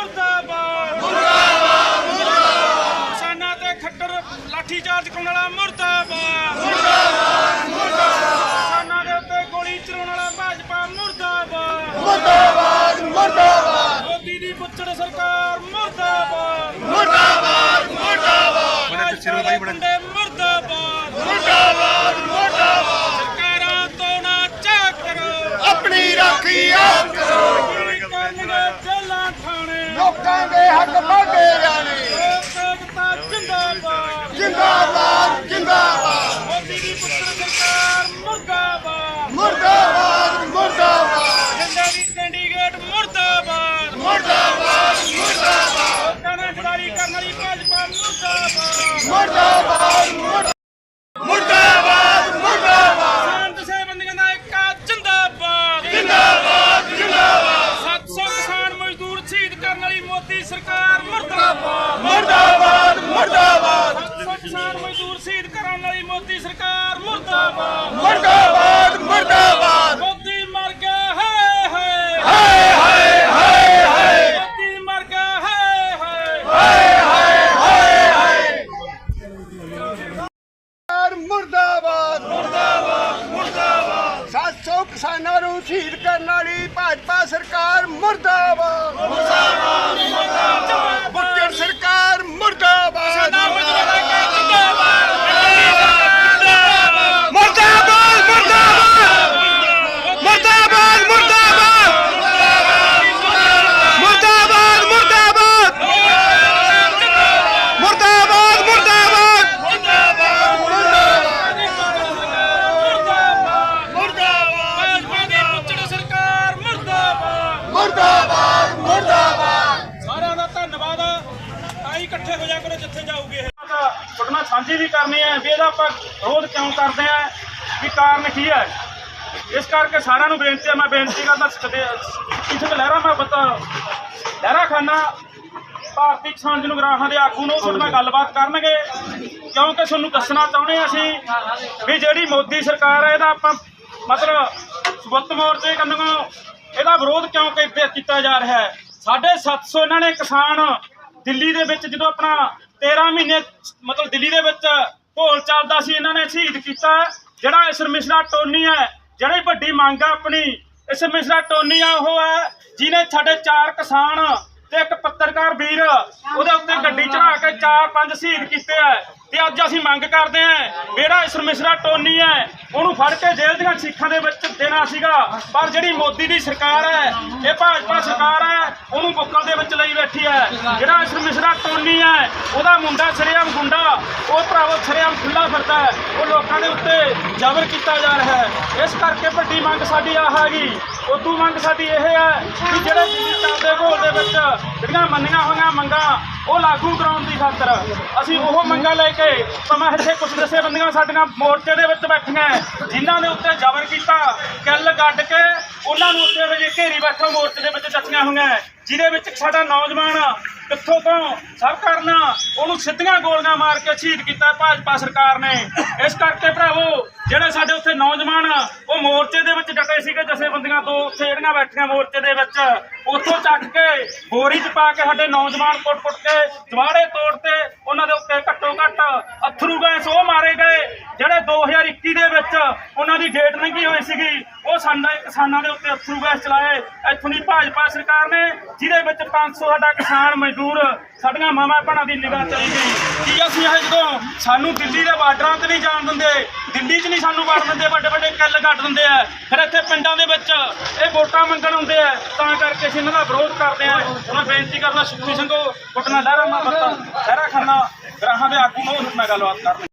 ਮੁਰਦਾਬਾਦ। ਮੁਰਦਾਬਾਦ। ਮੁਰਦਾਬਾਦ ਤੇ ਮੁਰਦਾਬਾਦ। ਮੁਰਦਾਬਾਦ। ਗੋਲੀ ਚਲਾਉਣ ਭਾਜਪਾ ਮੁਰਦਾਬਾਦ। ਮੁਰਦਾਬਾਦ ਮੁਰਦਾਬਾਦ। ਮੋਦੀ ਸਰਕਾਰ ਮੁਰਦਾਬਾਦ। ਬੜਾ ਪਿੱਛੇ ਬੜਾ ਕਰਾਂਗੇ ਹੱਕ ਮੰਗੇ ਰਾਣੀ। ਜਿੰਦਾਬਾਦ ਜਿੰਦਾਬਾਦ। ਜਿੰਦਾਬਾਦ ਮੋਦੀ ਦੀ ਪੁੱਤਰ ਸਰਕਾਰ ਮੁਰਦਾਬਾਦ ਮੁਰਦਾਬਾਦ। ਮੁਰਦਾਬਾਦ ਜੰਡਾ ਦੀ ਚੰਡੀਗੜ੍ਹ ਮੁਰਦਾਬਾਦ। ਮੁਰਦਾਬਾਦ ਮੁਰਦਾਬਾਦ ਲੋਕਾਂ ਨਾਲ ਖਿਡਾਰੀ ਕਰਨ ਵਾਲੀ ਭਾਜਪਾ ਮੁਰਦਾਬਾਦ। ਮੁਰਦਾਬਾਦ। ਮੋਦੀ ਸਰਕਾਰ ਮੁਰਦਾਬਾਦ ਮੁਰਦਾਬਾਦ 700 ਕਿਸਾਨ ਮਜ਼ਦੂਰ ਸ਼ਹੀਦ ਕਰਨ ਵਾਲੀ ਮੋਦੀ ਸਰਕਾਰ ਮੁਰਦਾਬਾਦ ਮੁਰਦਾਬਾਦ ਮੁਰਦਾਬਾਦ ਮੋਦੀ ਮਰ ਗਿਆ ਹਾਏ ਹਾਏ ਹਾਏ ਹਾਏ ਹਾਏ ਹਾਏ ਮੋਦੀ ਮਰ ਗਿਆ ਹਾਏ ਹਾਏ ਹਾਏ ਹਾਏ ਹਾਏ ਹਾਏ ਸਰਕਾਰ ਮੁਰਦਾਬਾਦ ਮੁਰਦਾਬਾਦ ਮੁਰਦਾਬਾਦ 700 ਕਿਸਾਨਾਂ ਨੂੰ ਸ਼ਹੀਦ ਕਰਨ ਵਾਲੀ ਭਾਜਪਾ ਸਰਕਾਰ ਮੁਰਦਾਬਾਦ। ਮੁਰਦਾਬਾਦ ਮੁਰਦਾਬਾਦ। ਸਰਕਾਰ ਇਕੱਠੇ ਹੋ ਜਾ ਕਰੋ, ਜਿੱਥੇ ਜਾਊਗੇ ਇਹ। ਸਾਂਝੀ ਵੀ ਕਰਨੀ ਹੈ, ਵੀ ਇਹਦਾ ਆਪਾਂ ਵਿਰੋਧ ਕਿਉਂ ਕਰਦੇ ਆ ਵੀ ਕਾਰਨ ਕੀ ਹੈ? ਇਸ ਕਰਕੇ ਸਾਰਿਆਂ ਨੂੰ ਬੇਨਤੀ ਹੈ, ਮੈਂ ਬੇਨਤੀ ਕਰਦਾ ਸਦੇ ਕਿਸੇ ਲਹਿਰਾ ਮੈਂ ਬਤਾ ਲਹਿਰਾ ਖਾਨਾ। ਭਾਰਤੀ ਕਿਸਾਨ ਜਨਗਰਾਹਾਂ ਦੇ ਆਗੂ ਨੂੰ ਤੁਹਾਡੇ ਨਾਲ ਗੱਲਬਾਤ ਕਰਨਗੇ, ਕਿਉਂਕਿ ਤੁਹਾਨੂੰ ਦੱਸਣਾ ਚਾਹੁੰਦੇ ਹਾਂ ਅਸੀਂ ਵੀ ਜਿਹੜੀ ਮੋਦੀ ਸਰਕਾਰ ਹੈ, ਇਹਦਾ ਆਪਾਂ ਮਤਲਬ ਸਬੁੱਤ ਮੋਰਚੇ ਕੰਨੋਂ ਇਹਦਾ ਵਿਰੋਧ ਕਿਉਂ ਕੀਤਾ ਜਾ ਰਿਹਾ ਹੈ? ਸਾਢੇ 700 ਇਹਨਾਂ ਨੇ ਕਿਸਾਨ ਦਿੱਲੀ ਦੇ ਵਿੱਚ ਜਦੋਂ ਆਪਣਾ 13 ਮਹੀਨੇ ਮਤਲਬ ਦਿੱਲੀ ਦੇ ਵਿੱਚ ਘੋਲ ਚੱਲਦਾ ਸੀ, ਇਹਨਾਂ ਨੇ ਸ਼ਹੀਦ ਕੀਤਾ ਜਿਹੜਾ ਇਸ ਮਿਸਰਾ ਟੋਨੀ ਹੈ, ਜਿਹੜੀ ਵੱਡੀ ਮੰਗ ਆ ਆਪਣੀ, ਇਸ ਮਿਸਰਾ ਟੋਨੀ ਆ, ਉਹ ਹੈ ਜਿਹਨੇ ਸਾਡੇ ਚਾਰ ਕਿਸਾਨ ਤੇ ਇੱਕ ਪੱਤਰਕਾਰ ਵੀਰ, ਉਹਦੇ ਉੱਤੇ ਗੱਡੀ ਚੜਾ ਕੇ ਚਾਰ ਪੰਜ ਸ਼ਹੀਦ ਕੀਤੇ ਆ। ਤੇ ਅੱਜ ਅਸੀਂ ਮੰਗ ਕਰਦੇ ਆਂ ਜਿਹੜਾ ਇਸ ਮਿਸਰਾ ਟੋਨੀ ਹੈ ਉਹਨੂੰ ਫੜ ਕੇ ਜੇਲ੍ਹ ਦੀਆਂ ਸਿੱਖਾਂ ਦੇ ਵਿੱਚ ਦੇਣਾ ਸੀਗਾ। ਪਰ ਜਿਹੜੀ ਮੋਦੀ ਦੀ ਸਰਕਾਰ ਹੈ ਇਹ ਭਾਜਪਾ ਸਰਕਾਰ ਹੈ ਉਹਨੂੰ ਬੁੱਕਲ ਦੇ ਵਿੱਚ ਲਈ ਬੈਠੀ ਹੈ ਜਿਹੜਾ ਇਸ ਮਿਸਰਾ ਟੋਨੀ ਹੈ ਉਹਦਾ ਮੁੰਡਾ ਸਰੇਆਮ ਗੁੰਡਾ, ਉਹ ਭਰਾਵੋ ਸਰੇਆਮ ਖੁੱਲਾ ਫਿਰਦਾ ਹੈ। ਉਹ ਲੋਕਾਂ ਦੇ ਉੱਤੇ ਜ਼ਬਰ ਕੀਤਾ ਜਾ ਰਿਹਾ ਹੈ। ਇਸ ਕਰਕੇ ਵੱਡੀ ਮੰਗ ਸਾਡੀ ਆਹ ਹੈਗੀ ਉਦੋਂ ਮੰਗ ਸਾਡੀ ਇਹ ਹੈ ਕਿ ਜਿਹੜੇ ਦਿੱਲੀ ਦੇ ਵਿੱਚ ਜਿਹੜੀਆਂ ਮੰਨੀਆਂ ਹੋਈਆਂ ਮੰਗਾਂ ਉਹ ਲਾਗੂ ਕਰਾਉਣ ਦੀ ਖਾਤਰ ਅਸੀਂ ਉਹ ਮੰਗਾਂ ਲੈ ਕੇ ਸਮਾਂ ਇੱਥੇ ਕੁਝ ਬੰਦੀਆਂ ਸਾਡੀਆਂ ਮੋਰਚੇ ਦੇ ਵਿੱਚ ਬੈਠੀਆਂ ਹੈ, ਜਿਨ੍ਹਾਂ ਦੇ ਉੱਤੇ ਜ਼ਬਰ ਕੀਤਾ ਕਿੱਲ ਗੱਡ ਕੇ ਉਹਨਾਂ ਨੂੰ ਉੱਥੇ ਵਜੇ ਘੇਰੀ ਬੈਠੋ ਮੋਰਚੇ ਦੇ ਵਿੱਚ ਚੱਕੀਆਂ ਹੋਈਆਂ ਜਿਹਦੇ ਵਿੱਚ ਸਾਡਾ ਨੌਜਵਾਨ ਕਿੱਥੋਂ ਤੋਂ? ਸਭ ਕਰਨਾ। ਉਹਨੂੰ ਸਿੱਧੀਆਂ ਗੋਲੀਆਂ ਮਾਰ ਕੇ ਸ਼ਹੀਦ ਕੀਤਾ ਭਾਜਪਾ ਸਰਕਾਰ ਨੇ। ਇਸ ਕਰਕੇ ਭਰਾਵੋ, ਜਿਹੜੇ ਸਾਡੇ ਉੱਥੇ ਨੌਜਵਾਨ, ਉਹ ਮੋਰਚੇ ਦੇ ਵਿੱਚ ਡਟੇ ਸੀਗੇ ਜਥੇਬੰਦੀਆਂ ਤੋਂ। ਉੱਥੇ ਜਿਹੜੀਆਂ ਬੈਠੀਆਂ ਮੋਰਚੇ ਦੇ ਵਿੱਚ, ਉੱਥੋਂ ਚੱਕ ਕੇ ਬੋਰੀ 'ਚ ਪਾ ਕੇ ਸਾਡੇ ਨੌਜਵਾਨ ਕੁੱਟ-ਕੁੱਟ ਕੇ ਜਵਾੜੇ ਤੋੜਤੇ ਉਹਨਾਂ ਦੇ ਉੱਤੇ ਘੱਟੋ ਘੱਟ ਅਥਰੂ ਗੈਸ ਉਹ ਮਾਰੇ ਗਏ, ਜਿਹੜੇ 2021 ਦੇ ਵਿੱਚ ਉਹਨਾਂ ਦੀ ਡੇਟ ਲੰਘੀ ਹੋਈ ਸੀਗੀ। ਸਾਡੇ ਕਿਸਾਨਾਂ ਦੇ ਉੱਤੇ ਅਥਰੂ ਗੈਸ ਚਲਾਏ। ਇੱਥੋਂ ਦੀ ਭਾਜਪਾ ਸਰਕਾਰ ਨੇ, ਜਿਹਦੇ ਵਿੱਚ 500 ਸਾਡਾ ਕਿਸਾਨ ਮਜ਼ਦੂਰ, ਸਾਡੀਆਂ ਮਾਵਾਂ ਭੈਣਾਂ ਦੀ ਨਿਗਾਹ ਚਲੀ ਗਈ। ਕੀ ਅਸੀਂ ਇਹ ਜਦੋਂ ਸਾਨੂੰ ਦਿੱਲੀ ਦੇ ਬਾਰਡਰਾਂ ਤੇ ਨਹੀਂ ਜਾਣ ਦਿੰਦੇ, ਦਿੱਲੀ 'ਚ ਨਹੀਂ ਸਾਨੂੰ ਵੜ ਦਿੰਦੇ, ਵੱਡੇ ਵੱਡੇ ਕਿੱਲ ਕੱਟ ਦਿੰਦੇ ਆ, ਫਿਰ ਇੱਥੇ ਪਿੰਡਾਂ ਦੇ ਵਿੱਚ ਇਹ ਵੋਟਾਂ ਮੰਗਣ ਆਉਂਦੇ ਆ, ਤਾਂ ਕਰਕੇ ਅਸੀਂ ਇਹਨਾਂ ਦਾ ਵਿਰੋਧ ਕਰਦੇ ਆ। ਉਹਨਾਂ ਬੇਨਤੀ ਕਰਦਾ ਸੁਖੀ ਸਿੰਘੋ, ਕੁੱਟਣਾ ਲਹਿਰਾ ਮਾਰਦਾ ਲਹਿਰਾ ਖੰਨਾ ਗ੍ਰਾਹਾਂ ਦੇ ਆਗੂ ਨੂੰ ਨਾਲ ਗੱਲਬਾਤ ਕਰਨ।